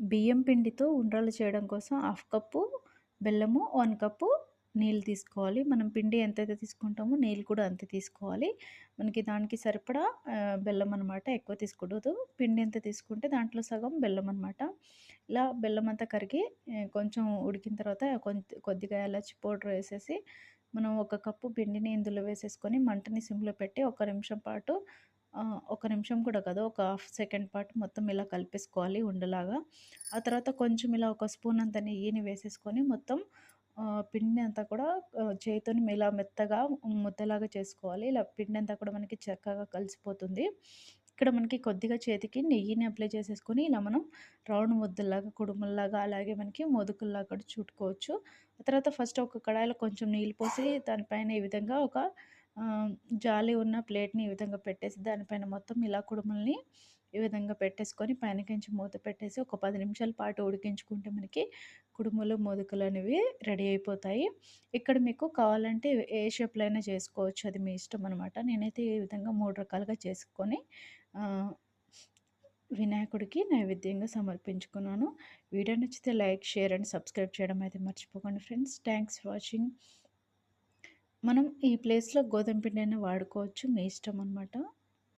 బియ్యం పిండితో ఉండ్రలు చేయడం కోసం హాఫ్ కప్పు బెల్లము వన్ కప్పు నీళ్ళు తీసుకోవాలి. మనం పిండి ఎంతైతే తీసుకుంటామో నీళ్ళు కూడా అంతే తీసుకోవాలి. మనకి దానికి సరిపడా బెల్లం అనమాట ఎక్కువ తీసుకోకూడదు. పిండి ఎంత తీసుకుంటే దాంట్లో సగం బెల్లం అనమాట ఇలా బెల్లం అంతా కరిగి కొంచెం ఉడికిన తర్వాత కొద్దిగా ఎలాచి పౌడర్ వేసేసి మనం ఒక కప్పు పిండిని ఇందులో వేసేసుకొని మంటని సిమ్లో పెట్టి ఒక నిమిషం పాటు ఒక నిమిషం కూడా కాదు ఒక హాఫ్ సెకండ్ పాటు మొత్తం ఇలా కలిపేసుకోవాలి ఉండలాగా. ఆ తర్వాత కొంచెం ఇలా ఒక స్పూన్ అంత నెయ్యిని వేసేసుకొని మొత్తం పిండి అంతా కూడా చేతిని ఇలా మెత్తగా ముద్దలాగా చేసుకోవాలి. ఇలా పిండి అంతా కూడా మనకి చక్కగా కలిసిపోతుంది. ఇక్కడ మనకి కొద్దిగా చేతికి నెయ్యిని అప్లై చేసేసుకొని ఇలా మనం రౌండ్ ముద్దలాగా కుడుముల్లాగా అలాగే మనకి మొదుకుల్లాగా కూడా చుట్టుకోవచ్చు. ఆ తర్వాత ఫస్ట్ ఒక కడాయిలో కొంచెం నీళ్ళు పోసి దానిపైన ఈ విధంగా ఒక జాలి ఉన్న ప్లేట్ని ఈ విధంగా పెట్టేసి దానిపైన మొత్తం ఇలా కుడుముల్ని ఈ విధంగా పెట్టేసుకొని పైనకించి మూత పెట్టేసి ఒక పది నిమిషాల పాటు ఉడికించుకుంటే మనకి కుడుములు మొదుకులు అనేవి రెడీ అయిపోతాయి. ఇక్కడ మీకు కావాలంటే ఏ షేప్లో అయినా చేసుకోవచ్చు. అది మీ ఇష్టం అనమాట నేనైతే ఈ విధంగా మూడు రకాలుగా చేసుకొని వినాయకుడికి నైవేద్యంగా సమర్పించుకున్నాను. వీడియో నచ్చితే లైక్ షేర్ అండ్ సబ్స్క్రైబ్ చేయడం అయితే మర్చిపోకండి ఫ్రెండ్స్. Thanks for watching. మనం ఈ ప్లేస్లో గోధుమ పిండి అయినా వాడుకోవచ్చు మీ ఇష్టం అనమాట